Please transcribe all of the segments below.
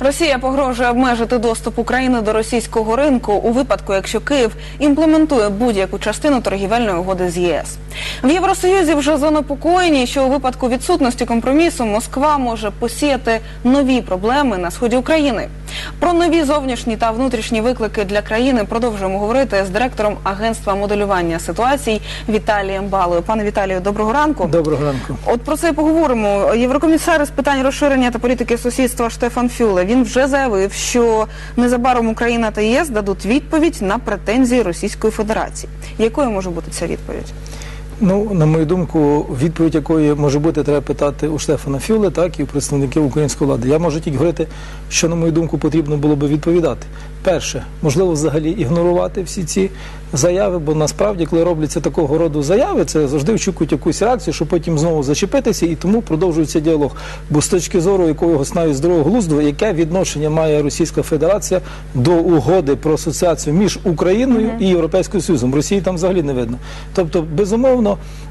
Росія погрожує обмежити доступ України до російського ринку у випадку, якщо Київ імплементує будь-яку частину торгівельної угоди з ЄС. В Євросоюзі вже занепокоєні, що у випадку відсутності компромісу Москва може посіяти нові проблеми на сході України. Про нові зовнішні та внутрішні виклики для країни продовжуємо говорити з директором агентства моделювання ситуацій Віталієм Балою. Пане Віталію, доброго ранку. Доброго ранку. От про це і поговоримо. Єврокомісар з питань розширення та політики сусідства Штефан Фюле він вже заявив, що незабаром Україна та ЄС дадуть відповідь на претензії Російської Федерації. Якою може бути ця відповідь? Ну, на мою думку, відповідь якої може бути, треба питати у Штефана Фюле, так і у представників української влади. Я можу тільки говорити, що, на мою думку, потрібно було би відповідати. Перше, можливо, взагалі ігнорувати всі ці заяви, бо насправді, коли робляться такого роду заяви, це завжди очікують якусь реакцію, щоб потім знову зачепитися, і тому продовжується діалог. Бо з точки зору якогось навіть здорового глузду, яке відношення має Російська Федерація до угоди про асоціацію між Україною і Європейським Союзом? Росії там взагалі не видно. Тобто, безумовно,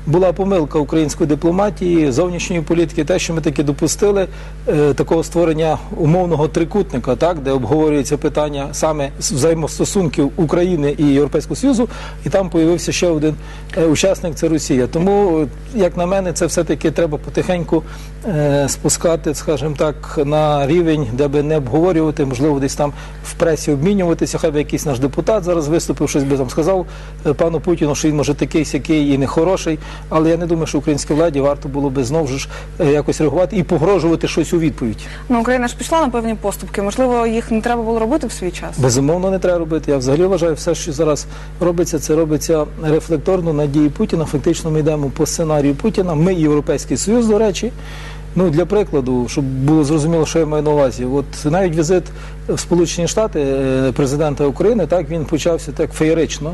була помилка української дипломатії, зовнішньої політики, те, що ми таки допустили е, такого створення умовного трикутника, так де обговорюється питання саме взаємостосунків України і Європейського Союзу, і там появився ще один е, учасник це Росія. Тому, е, як на мене, це все-таки треба потихеньку спускати, скажімо так, на рівень, де би не обговорювати, можливо, десь там в пресі обмінюватися. Хай би якийсь наш депутат зараз виступив, щось би там сказав пану Путіну, що він може такий сякий і нехороший. Але я не думаю, що українській владі варто було би знову ж е, якось реагувати і погрожувати щось у відповідь. Ну Україна ж пішла на певні поступки. Можливо, їх не треба було робити в свій час. Безумовно, не треба робити. Я взагалі вважаю, все, що зараз робиться, це робиться рефлекторно на дії Путіна. Фактично, ми йдемо по сценарію Путіна. Ми Європейський Союз, до речі. Ну для прикладу, щоб було зрозуміло, що я маю на увазі. От навіть візит в Сполучені Штати е, президента України, так він почався так феєрично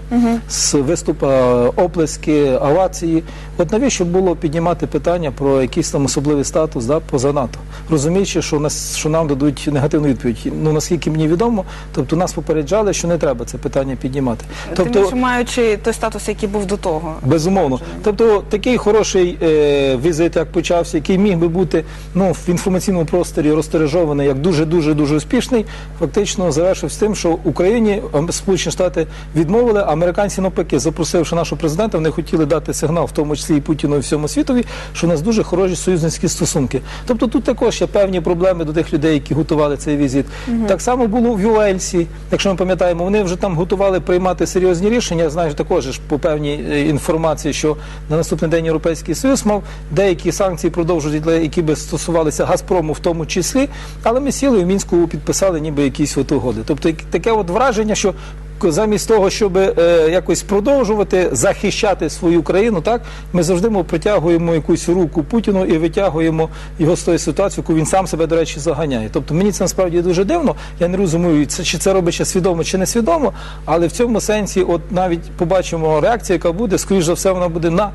з виступа оплески, овації. От навіщо було піднімати питання про якийсь там особливий статус да, поза НАТО, розуміючи, що нас що нам дадуть негативну відповідь. Ну наскільки мені відомо, тобто нас попереджали, що не треба це питання піднімати. Тим більше маючи той статус, який був до того. Безумовно. Тобто такий хороший е, візит, як почався, який міг би бути ну, в інформаційному просторі розтережований як дуже-дуже дуже успішний, фактично завершився тим, що Україні Сполучені Штати відмовили, а американці навпаки, запросивши нашого президента, вони хотіли дати сигнал, в тому числі і Путіну і всьому світові, що у нас дуже хороші союзницькі стосунки. Тобто тут також є певні проблеми до тих людей, які готували цей візит. Так само було в Юельсі, якщо ми пам'ятаємо, вони вже там готували приймати серйозні рішення. Я знаю також по певній е, інформації, що на наступний день Європейський Союз мав деякі санкції продовжувати, для- які би стосувалися Газпрому в тому числі. Але ми сіли в мінську підписали ніби якісь от угоди. Тобто таке от враження, що замість того, щоб е, якось продовжувати захищати свою країну, так ми завжди мов, притягуємо якусь руку Путіну і витягуємо його з тої ситуації, яку він сам себе, до речі, заганяє. Тобто мені це насправді дуже дивно. Я не розумію, це чи це робить ще свідомо чи несвідомо, але в цьому сенсі, от навіть побачимо реакцію, яка буде, скоріш за все, вона буде на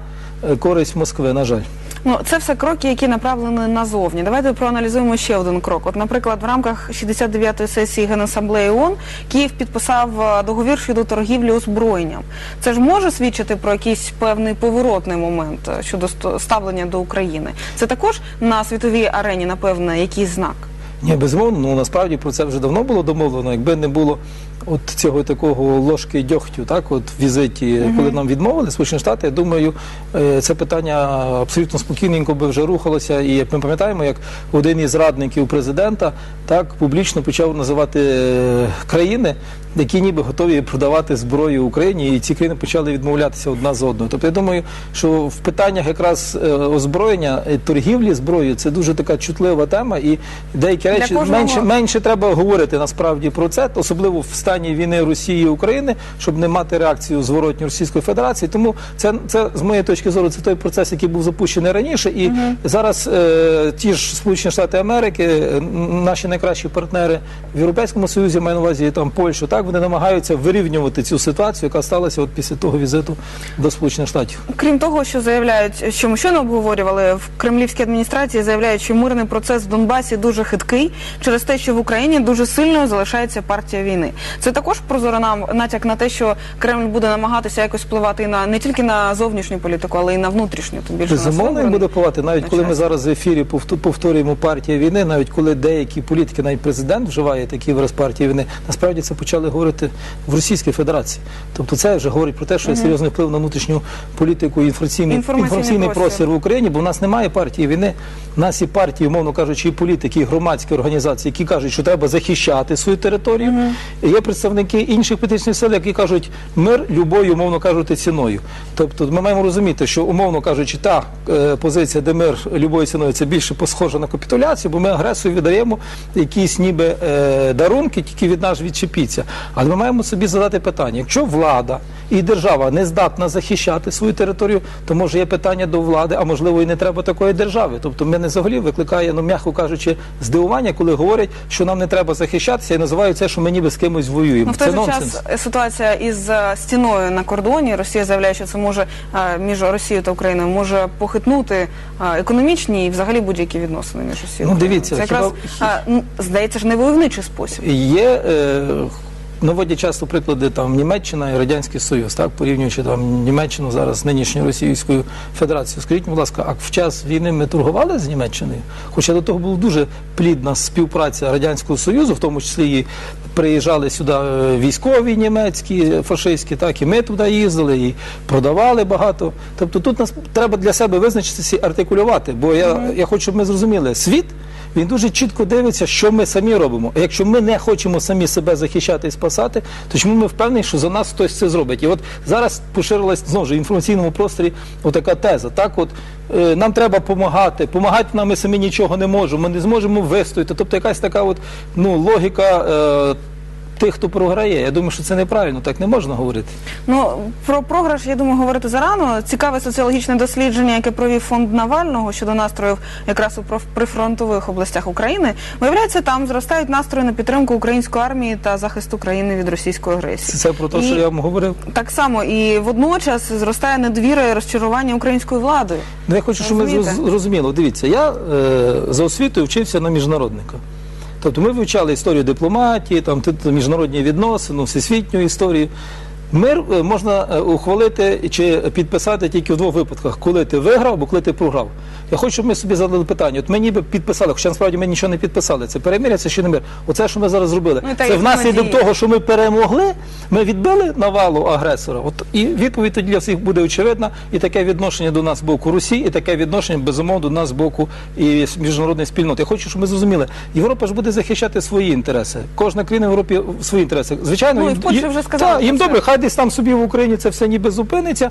е, користь Москви. На жаль. Ну, це все кроки, які направлені назовні. Давайте проаналізуємо ще один крок. От, наприклад, в рамках 69-ї сесії Генасамблеї ООН Київ підписав е, договір щодо торгівлі озброєнням. Це ж може свідчити про якийсь певний поворотний момент е, щодо ставлення до України. Це також на світовій арені, напевно, якийсь знак. Ні, безумовно, ну насправді про це вже давно було домовлено. Якби не було от цього такого ложки дьогтю, так от в візиті, коли нам відмовили Сполучені Штати, я думаю, е, це питання абсолютно спокійненько би вже рухалося. І як ми пам'ятаємо, як один із радників президента так публічно почав називати е, країни, які ніби готові продавати зброю Україні, і ці країни почали відмовлятися одна з одною. Тобто я думаю, що в питаннях якраз е, озброєння, е, торгівлі зброєю це дуже така чутлива тема, і деякі речі кожного- менше менше треба говорити насправді про це, особливо в стані війни Росії і України, щоб не мати реакцію зворотню Російської Федерації. Тому це, це з моєї точки зору, це той процес, який був запущений раніше, і зараз е, ті ж Сполучені Штати Америки, е, наші найкращі партнери в Європейському Союзі, маю на увазі там Польщу, так вони намагаються вирівнювати цю ситуацію, яка сталася от після того візиту до Сполучених Штатів. Крім того, що заявляють, що ми щойно обговорювали в кремлівській адміністрації, заявляють, що мирний процес в Донбасі дуже хиткий через те, що в Україні дуже сильною залишається партія війни. Це також прозоро нам натяк на те, що Кремль буде намагатися якось впливати і на не тільки на зовнішню політику, але й на внутрішню. Тим більше Безумовно, він буде впливати, навіть на коли ми зараз в ефірі повторюємо партія війни, навіть коли деякі політики, навіть президент вживає такий вираз партії війни, насправді це почали говорити в Російській Федерації. Тобто це вже говорить про те, що є серйозний вплив на внутрішню політику і інформаційний, Інформаційний інформаційний простір. в Україні, бо в нас немає партії війни. У нас і партії, умовно кажучи, і політики, і громадські організації, які кажуть, що треба захищати свою територію. І є представники інших політичних сил, які кажуть мир любою, умовно кажучи, ціною. Тобто ми маємо розуміти, що умовно кажучи, та е, позиція, де мир любою ціною, це більше посхожа на капітуляцію, бо ми агресору віддаємо якісь ніби е, дарунки, тільки від нас відчепіться. Але ми маємо собі задати питання: якщо влада і держава не здатна захищати свою територію, то може є питання до влади, а можливо і не треба такої держави. Тобто мене взагалі викликає, ну м'яко кажучи, здивування, коли говорять, що нам не треба захищатися, і називають це, що ми ніби з кимось воюємо. Ну, в той це нонсенс. час ситуація із е, стіною на кордоні. Росія заявляє, що це може е, між Росією та Україною може похитнути е, економічні і взагалі будь-які відносини між Росією. Ну, дивіться, це якраз хіба- ну, здається ж не войовничий спосіб. Є е, наводять часто приклади там Німеччина і Радянський Союз, так порівнюючи там Німеччину зараз з нинішньою Російською Федерацією. Скажіть, будь ласка, а в час війни ми торгували з Німеччиною? Хоча до того була дуже плідна співпраця Радянського Союзу, в тому числі і приїжджали сюди е, військові німецькі, фашистські, так і ми туди їздили і продавали багато. Тобто тут нас треба для себе визначитися і артикулювати. Бо я, я хочу, щоб ми зрозуміли, світ він дуже чітко дивиться, що ми самі робимо. А якщо ми не хочемо самі себе захищати і спасати, то чому ми впевнені, що за нас хтось це зробить? І от зараз поширилась знову ж в інформаційному просторі отака теза. Так, от е, нам треба допомагати, помагати нам ми самі нічого не можемо, ми не зможемо вистояти. Тобто якась така от ну логіка. Е, Тих, хто програє, я думаю, що це неправильно, так не можна говорити. Ну про програш, я думаю, говорити зарано. Цікаве соціологічне дослідження, яке провів фонд Навального щодо настроїв якраз у прифронтових областях України. Виявляється, там зростають настрої на підтримку української армії та захист України від російської агресії. Це, це про те, що я вам говорив. Так само і водночас зростає недовіра і розчарування українською владою. Ну, я хочу, щоб ми Розумієте? зрозуміли. Дивіться, я е, за освітою вчився на міжнародника. Тобто ми вивчали історію дипломатії, там міжнародні відносини, всесвітню історію. Мир е, можна е, ухвалити чи підписати тільки в двох випадках, коли ти виграв або коли ти програв. Я хочу, щоб ми собі задали питання. От ми ніби підписали, хоча насправді ми нічого не підписали. Це перемир'я, це ще не мир. Оце, що ми зараз зробили. Ну, це внаслідок того, що ми перемогли, ми відбили навалу агресора. От і відповідь тоді для всіх буде очевидна. І таке відношення до нас з боку Росії, і таке відношення безумовно до нас з боку і міжнародної спільноти. Я хочу, щоб ми зрозуміли, Європа ж буде захищати свої інтереси. Кожна країна в Європі свої інтереси. Звичайно, Ну, і їм- вже сказали Та, їм добре, хай десь там собі в Україні це все ніби зупиниться.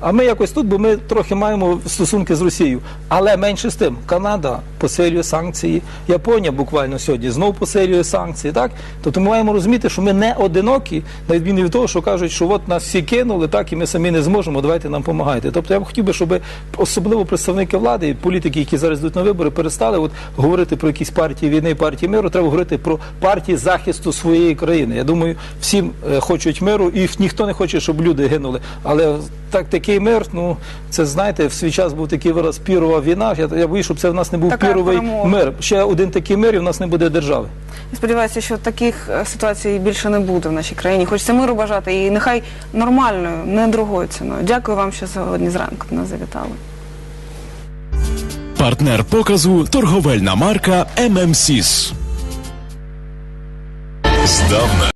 А ми якось тут, бо ми трохи маємо стосунки з Росією. Але менше з тим, Канада посилює санкції, Японія буквально сьогодні знову посилює санкції. Так, тобто ми маємо розуміти, що ми не одинокі, на відміну від того, що кажуть, що от нас всі кинули, так і ми самі не зможемо. Давайте нам допомагайте. Тобто я б хотів би, щоб особливо представники влади і політики, які зараз йдуть на вибори, перестали от говорити про якісь партії війни, партії миру. Треба говорити про партії захисту своєї країни. Я думаю, всім е, хочуть миру, і ніхто не хоче, щоб люди гинули. Але так такий мир, ну це знаєте, в свій час був такий вираз пірова війна. Я, я боюсь, щоб це в нас не був Така піровий перемога. мир. Ще один такий мир, і в нас не буде держави. Я сподіваюся, що таких е, ситуацій більше не буде в нашій країні. Хочеться миру бажати і нехай нормальною, не другою ціною. Дякую вам, що сьогодні зранку до нас завітали. Партнер показу торговельна марка ММСІС. Здавна